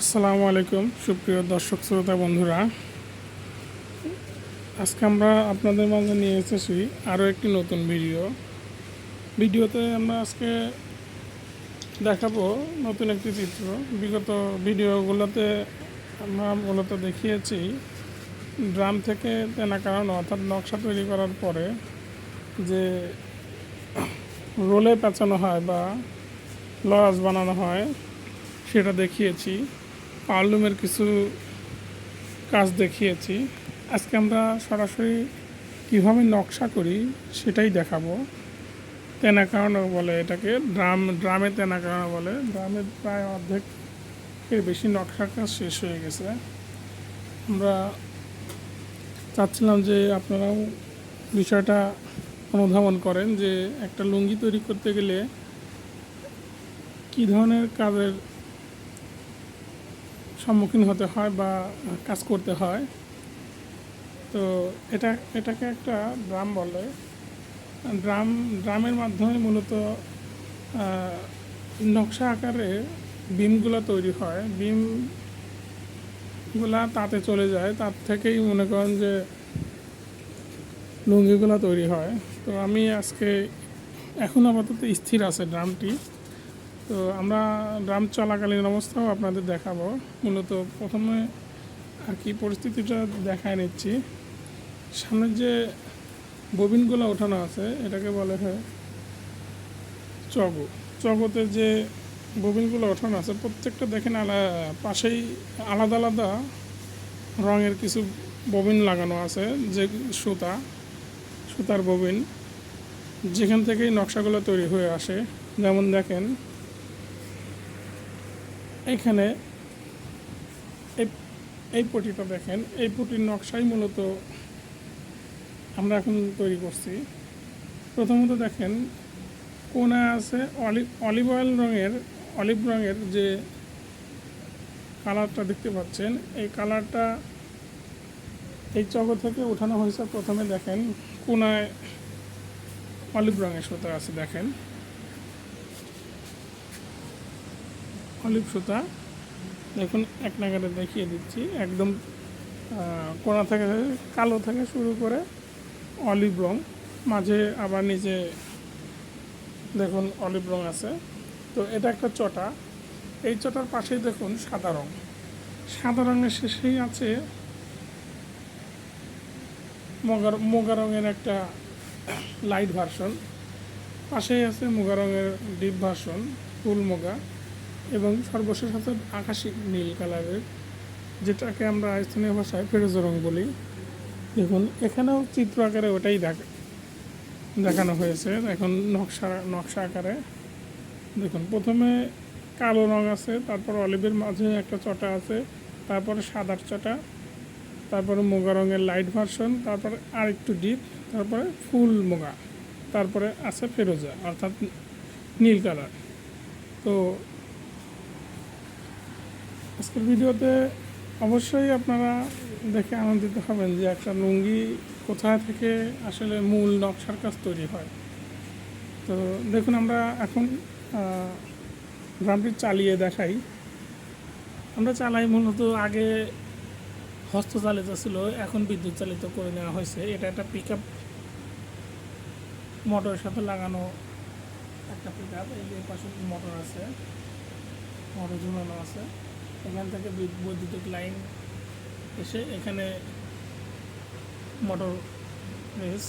আসসালামু আলাইকুম, সুপ্রিয় দর্শক শ্রোতা বন্ধুরা। আজকে আমরা আপনাদের মাঝে নিয়ে এসেছি আরও একটি নতুন ভিডিও। ভিডিওতে আমরা আজকে দেখাবো নতুন একটি চিত্র। বিগত ভিডিওগুলোতে আমরা মূলত দেখিয়েছি ড্রাম থেকে তেনা কারণ অর্থাৎ নকশা তৈরি করার পরে যে রোলে পেঁচানো হয় বা লরাস বানানো হয়, সেটা দেখিয়েছি। পারলুমের কিছু কাজ দেখিয়েছি। আজকে আমরা সরাসরি কীভাবে নকশা করি সেটাই দেখাবো। তেনা কারণও বলে এটাকে, ড্রাম, ড্রামে তেনা কারণ বলে। ড্রামে প্রায় অর্ধেকের বেশি নকশার কাজ শেষ হয়ে গেছে। আমরা চাচ্ছিলাম যে আপনারাও বিষয়টা অনুধাবন করেন যে একটা লুঙ্গি তৈরি করতে গেলে কী ধরনের কাজের সম্মুখীন হতে হয় বা কাজ করতে হয়। তো এটা, এটাকে একটা ড্রাম বলে। ড্রাম, ড্রামের মাধ্যমে মূলত নকশা আকারে বিমগুলো তৈরি হয়। বিমগুলা তাতে চলে যায়। তার থেকেই মনে করেন যে লুঙ্গিগুলো তৈরি হয়। তো আমি আজকে এখন আপাতত স্থির আছে ড্রামটি। তো আমরা ড্রাম চলাকালীন অবস্থাও আপনাদের দেখাবো। মূলত প্রথমে আর কি পরিস্থিতিটা দেখায় নিচ্ছি। সামনের যে ববিনগুলো ওঠানো আছে, এটাকে বলে হয় চগো। চগোতে যে ববিনগুলো ওঠানো আছে, প্রত্যেকটা দেখেন আলা, পাশেই আলাদা আলাদা রঙের কিছু ববিন লাগানো আছে, যে সুতা, সুতার ববিন। যেখান থেকেই নকশাগুলো তৈরি হয়ে আসে। যেমন দেখেন এখানে এই পটিটা দেখেন, এই পটির নকশাই মূলত আমরা এখন তৈরি করছি। প্রথমত দেখেন, কোনায় আছে অলিভ অলিভ অয়েল রঙের, অলিভ রঙের যে কালারটা দেখতে পাচ্ছেন, এই কালারটা এই চক থেকে উঠানো হয়েছে। প্রথমে দেখেন, কোনায় অলিভ রঙের সুতা আছে, দেখেন। অলিভ সুতা দেখুন, এক নাগারে দেখিয়ে দিচ্ছি। একদম কোনা থেকে কালো থেকে শুরু করে অলিভ রং। মাঝে আবার নিচে, দেখুন, অলিভ রং আছে। তো এটা একটা চটা। এই চটার পাশেই দেখুন সাদা রং। সাদা রঙের শেষেই আছে মগা, মোগা রঙের একটা লাইট ভার্সন পাশেই আছে মুগা রঙের ডিপ ভার্সন ফুল মোগা। এবং সর্বশেষ আছে আকাশি নীল কালারের, যেটাকে আমরা স্থানীয় ভাষায় ফেরোজা রং বলি। দেখুন, এখানেও চিত্র আকারে ওটাই দেখ, দেখানো হয়েছে। এখন নকশা নকশা আকারে। দেখুন, প্রথমে কালো রং আছে, তারপর অলিভের মাঝে একটা চটা আছে, তারপরে সাদার চটা, তারপরে মোগা রঙের লাইট ভার্সন, তারপরে আর একটু ডিপ, তারপরে ফুল মোগা, তারপরে আছে ফেরোজা, অর্থাৎ নীল কালার। তো আজকের ভিডিওতে অবশ্যই আপনারা দেখে আনন্দিত হবেন যে একটা লুঙ্গি কোথায় থেকে আসলে মূল নকশার কাজ তৈরি হয়। তো দেখুন, আমরা এখন ড্রামটি চালিয়ে দেখাই। আমরা চালাই মূলত আগে হস্তচালিত ছিল, এখন বিদ্যুৎ চালিত করে নেওয়া হয়েছে। এটা একটা পিক আপ মোটরের সাথে লাগানো একটা পিক আপ এই যে পাশে মোটর আছে, মোটর ঝুলানো আছে। এখান থেকে বৈদ্যুতিক লাইন এসে এখানে মোটর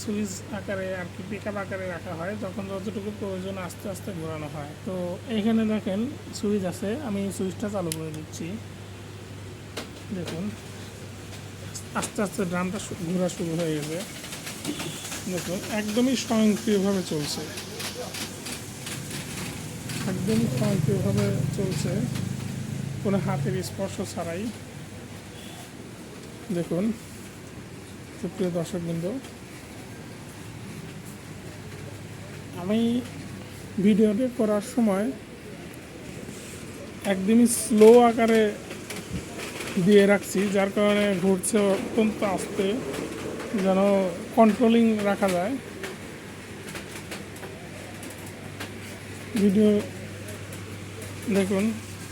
সুইচ আকারে আর কি পিক আকারে রাখা হয় তখন যতটুকু প্রয়োজন আস্তে আস্তে ঘোরানো হয়। তো এখানে দেখেন সুইচ আছে, আমি সুইচটা চালু করে দিচ্ছি। দেখুন, আস্তে আস্তে ড্রামটা ঘোরা শুরু হয়ে গেছে। দেখুন, একদমই স্বয়ংক্রিয়ভাবে চলছে। একদমই স্বয়ংক্রিয়ভাবে চলছে। কোনো হাতের স্পর্শ ছাড়াই। দেখুন, সুপ্রিয় দর্শকবৃন্দ, আমি ভিডিওটি করার সময় একদমই স্লো আকারে দিয়ে রাখছি, যার কারণে ঘুরছে অত্যন্ত আস্তে, যেন কন্ট্রোলিং রাখা যায়। ভিডিও, দেখুন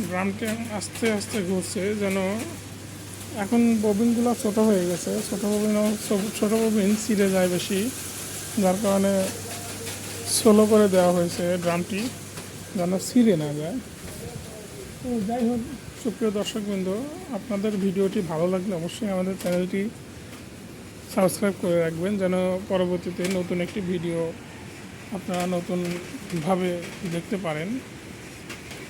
ড্রামটা আস্তে আস্তে ঘুরছে, যেন এখন ববিনগুলো ছোট হয়ে গেছে। ছোট ববিনও ছোট ববিন ছিঁড়ে যায় বেশি, যার কারণে স্লো করে দেওয়া হয়েছে ড্রামটি, যেন ছিঁড়ে না যায়। তো যাই হোক, সুপ্রিয় দর্শকবৃন্দ, আপনাদের ভিডিওটি ভালো লাগলে অবশ্যই আমাদের চ্যানেলটি সাবস্ক্রাইব করে রাখবেন, যেন পরবর্তীতে নতুন একটি ভিডিও আপনারা নতুনভাবে দেখতে পারেন।